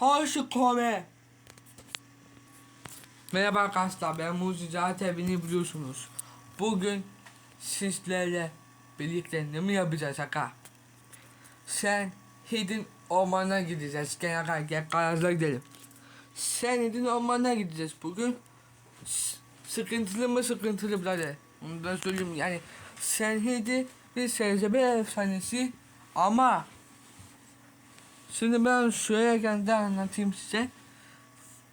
Hoş kome. Merhaba arkadaşlar ben Muzi zaten biliyorsunuz. Bugün sizlerle birlikte ne mi yapacağız şaka? Sen Hidden ormana gideceğiz. Gel gel gel garajla gidelim. Sen Hidden ormana gideceğiz bugün. S- sıkıntılı mı sıkıntılı birader. Onu da söyleyeyim yani. Sen Hidden bir sebze efsanesi ama Şimdi ben şöyle kendi anlatayım size.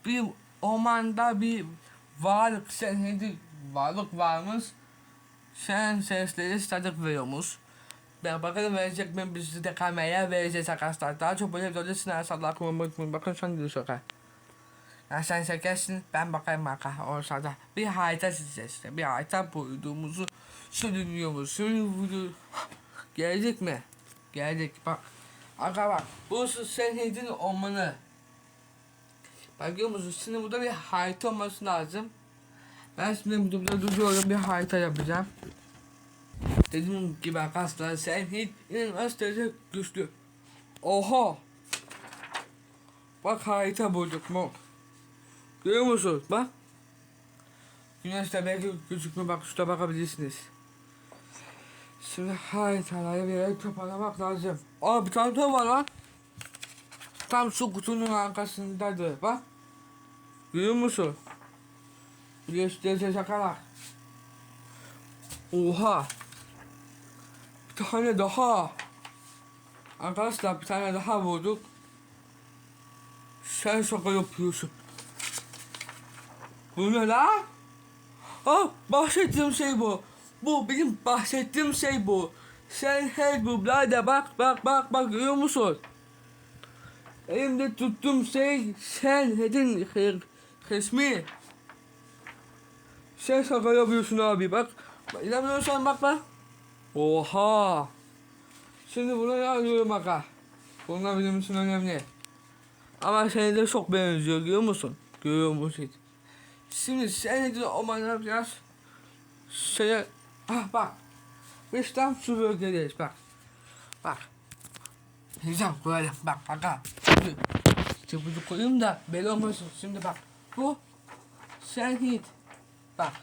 Bir ormanda bir varlık, senedi varlık varmış. Sen sesleri statik veriyormuş. Ben bakalım verecek mi bizi de kameraya vereceğiz arkadaşlar. Daha çok böyle videoda sinirsallar kullanmayı Bakın an gidiyor şaka. Ya sen çekersin ben bakayım arka ortada. Bir harita çizeceğiz işte. Bir harita bulduğumuzu söyleniyormuş. Şimdi gelecek mi? Gelecek bak. Aga bak. Burası senin ormanı. Bakıyor musun? Şimdi burada bir harita olması lazım. Ben şimdi burada duruyorum bir harita yapacağım. Dediğim gibi arkadaşlar sen hiç inanılmaz derece güçlü. Oha! Bak harita bulduk mu? Görüyor musun? Bak. Güneşte belki gözükmüyor bak şurada bakabilirsiniz. Şimdi haritaları bir yere toparlamak lazım. Aa bir tane daha var lan. Tam şu kutunun arkasındadır bak. Görüyor musun? Gösterse şakalar. Oha. Bir tane daha. Arkadaşlar bir tane daha bulduk. Sen şaka yapıyorsun. Bu ne lan? Ah bahsettiğim şey bu. Bu benim bahsettiğim şey bu. Sen her birader bak bak bak bak görüyor musun? Elimde tuttuğum şey sen hedin resmi. Sen şaka yapıyorsun abi bak. İnanmıyorsan bak bak. Oha. Şimdi buna yazıyorum bak ha. Bunlar benim için önemli. Ama seni de çok benziyor görüyor musun? Görüyor musun? Şimdi sen de o yapacağız. Şeye ah bak. Biz tam şu bölgedeyiz bak. Bak. Hocam koyalım bak ha. Şimdi çubuğu koyayım da belli olmasın. Şimdi bak. Bu sen hit. Bak.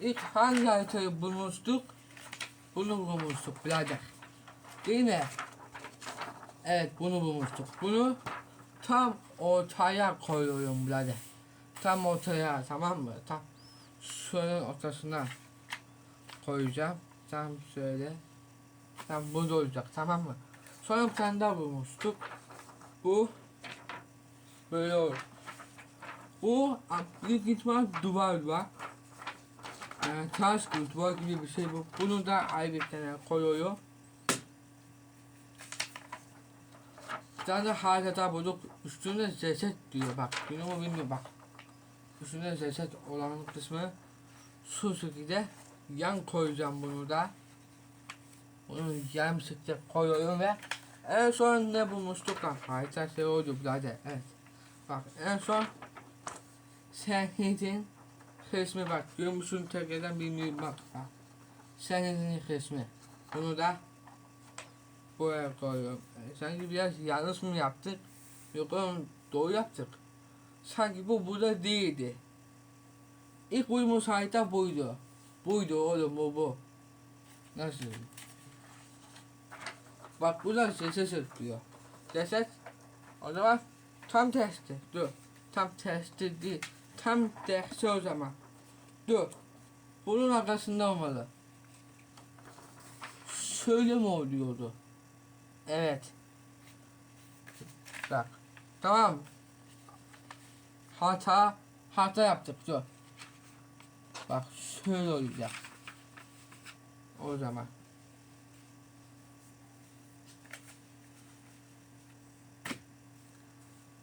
İlk hangi haritayı bulmuştuk? Bunu bulmuştuk birader. Değil mi? Evet bunu bulmuştuk. Bunu tam ortaya koyuyorum birader. Tam ortaya tamam mı? Tam şunun ortasına koyacağım. Tam şöyle. Tam burada olacak tamam mı? Sonra bir tane daha bulmuştuk. Bu böyle olur. Bu büyük ihtimal duvar var. Yani taş gibi duvar gibi bir şey bu. Bunu da ayrı bir tane koyuyor. Bir tane de harita bulduk. Üstünde ceset diyor bak. Bunu mu bilmiyorum bak. Üstünde ceset olan kısmı şu şekilde yan koyacağım bunu da. Bunu yarım şekilde koyuyorum ve en son ne bulmuştuk lan? Harita şey oldu birader. Evet. Bak en son Senhed'in resmi bak. Musun tekrardan bilmiyorum bak. bak. Senhed'in resmi. Bunu da buraya koyuyorum. E, sanki biraz yanlış mı yaptık? Yok doğru yaptık. Sanki bu burada değildi. İlk uyumus harita buydu. Buydu oğlum bu bu. Nasıl? Bak buradan sese sırtlıyor. Ceset. O zaman tam tersi. Dur. Tam tersi değil. Tam tersi o zaman. Dur. Bunun arkasında olmalı. Şöyle mi oluyordu? Evet. Bak. Tamam. Hata. Hata yaptık. Dur. Bak şöyle olacak. O zaman.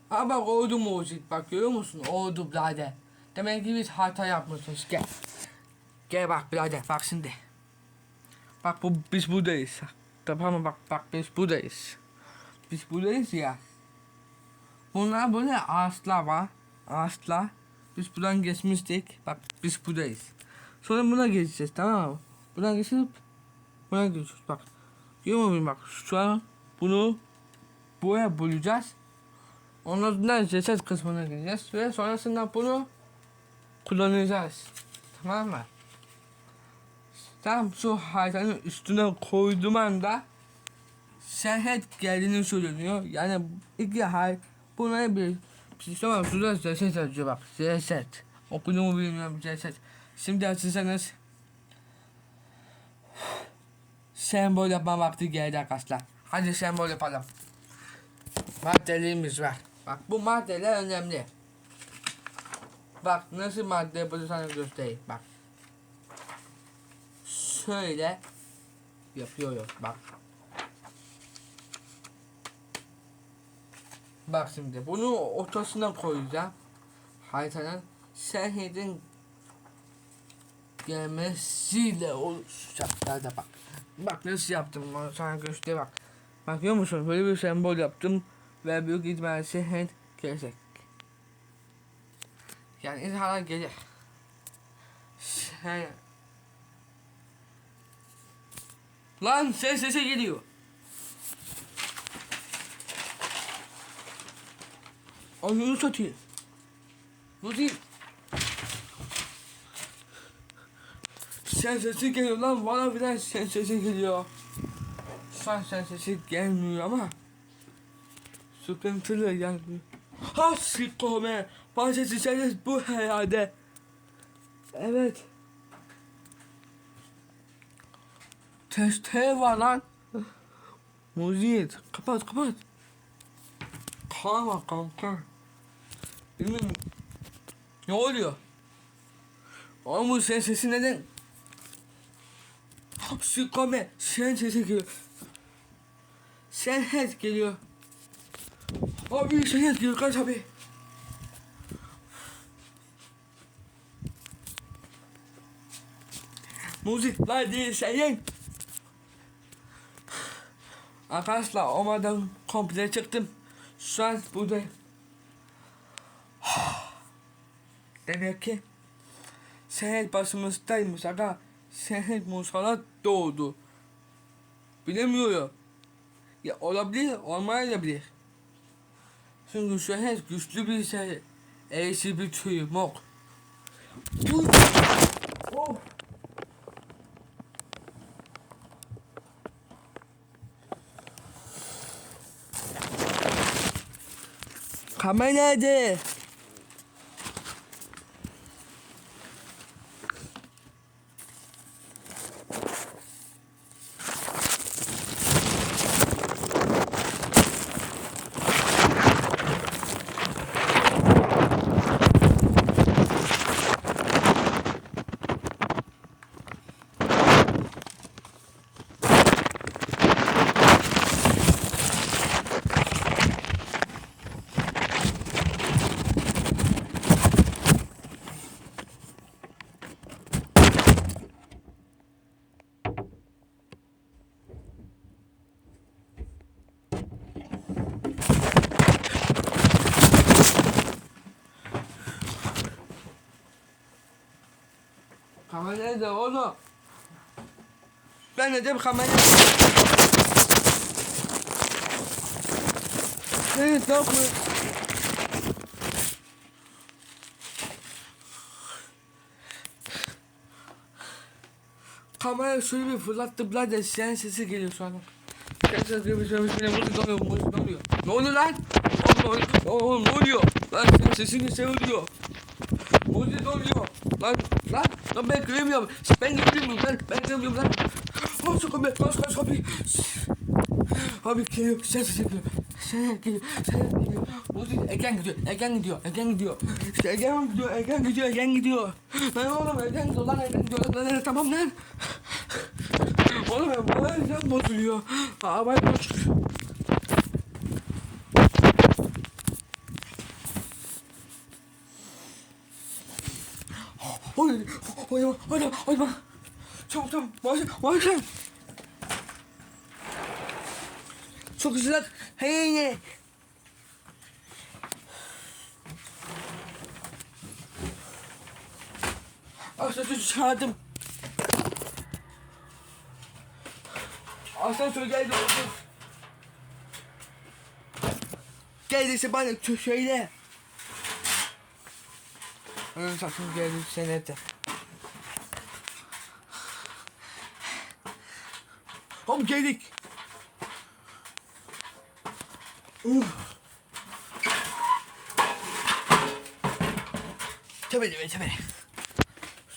Ha bak oldu mucit bak görüyor musun? Oldu birader. Demek ki biz hata yapmışız. Gel. Gel bak birader bak şimdi. Bak bu biz buradayız. Tamam mı bak bak biz buradayız. Biz buradayız ya. Bunlar böyle ağaçlar var. Ağaçlar. Biz buradan geçmiştik. Bak biz buradayız. Sonra buna geçeceğiz tamam mı? Buradan geçip buna geçiyoruz bak. Görüyor musun bak şu an bunu boya bulacağız. Ondan sonra ceset kısmına gideceğiz ve sonrasında bunu kullanacağız. Tamam mı? Tam şu haritanın üstüne koyduğum anda seyahat geldiğini söyleniyor. Yani iki hay buna bir var. Şurada ceset yazıyor bak. Ceset. Okuduğumu bilmiyorum ceset. Şimdi açırsanız sembol yapma vakti geldi arkadaşlar. Hadi sembol yapalım. Maddelerimiz var. Bak bu maddeler önemli. Bak nasıl madde yapılır sana göstereyim. Bak. Şöyle yapıyoruz. Bak. Bak şimdi bunu ortasına koyacağım. Haritanın şehrin gelmesiyle oluşacaklar da bak. Bak nasıl yaptım onu sana göster bak. Bak görüyor musun böyle bir sembol yaptım ve büyük ihtimalle şehir gelecek. Yani insanlar gelir. Şey... Lan ses sese geliyor. Ananı satayım. Değil. Sen sesi geliyor lan bana bilen sen sesi geliyor. An sen sesi gelmiyor ama sıkıntılı yani. Ha sikome. Bana sesi ses bu herhalde. Evet. Teste var lan. Müzik. Kapat kapat. Kalma kanka. Bilmiyorum. Ne oluyor? Oğlum bu senin sesin neden? Sikome. Sen sesi geliyor. Sen ses geliyor. Abi sen ses geliyor kaç abi. Müzik var değil senin. Arkadaşlar olmadan komple çıktım. Şu an buradayım. Demek ki senet başımızdaymış aga. Senet Musa'na doğdu. Bilemiyorum. Ya olabilir, olmayabilir. Çünkü senet güçlü bir şey. Eğisi bir. Uy! Oh! Kamera nerede oğlum? Ben dedim kamera. Evet ne yapıyor? Kamerayı şöyle bir fırlattım lan da sen sesi geliyor şu. Sen sesi geliyor, sen sesi geliyor, müzik oluyor, müzik oluyor. Ne oluyor lan? Oğlum, oğlum, ne oluyor? Lan sesini seviyor. Müzik oluyor. Lan, lan, lan ben göremiyorum. Ben göremiyorum lan, ben göremiyorum lan. Aç kapıyı, aç aç kapıyı. Abi geliyor, sen sesi geliyor. Sen geliyor, sen geliyor. Müzik, Egen gidiyor, Egen gidiyor, Egen gidiyor. İşte Egen gidiyor, Egen gidiyor, Egen gidiyor. Lan oğlum Egen gidiyor, lan Egen gidiyor. Lan, lan, tamam lan. Oğlum ben can bozuluyor. Aa ben bozuk. Oy, oy, oy, oy, oy, Çabuk çabuk, başla, başla. Çok güzel. Hey ne? Asansör çağırdım. Asansör geldi geldiyse bana söyle. Onun sakın geldi senete. Hop geldik. Uf. Tabii tabii tabii.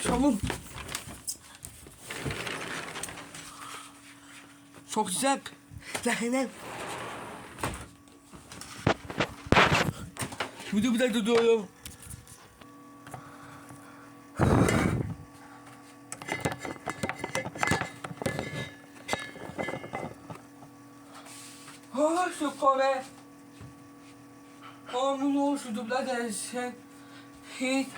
Çabuk. Çok sıcak. Cehennem. Şimdi bir dakika duruyorum. Dersen. Hiç.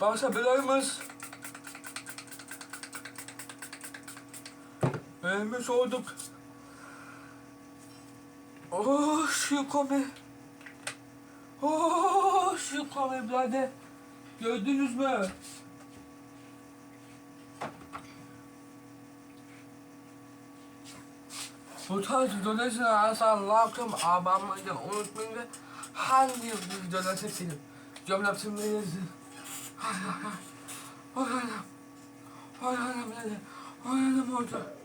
Varsa bilerimiz. Ölmüş olduk. Oh şu kome. Oh şu kome birader. Gördünüz mü? Bu tarz videoları asla like abone unutmayın ve hangi videoları seçelim. Yorumlar tümlerinizi. Hay hay hay. Hay. Hay hay hay birader. Hay hay hay orada.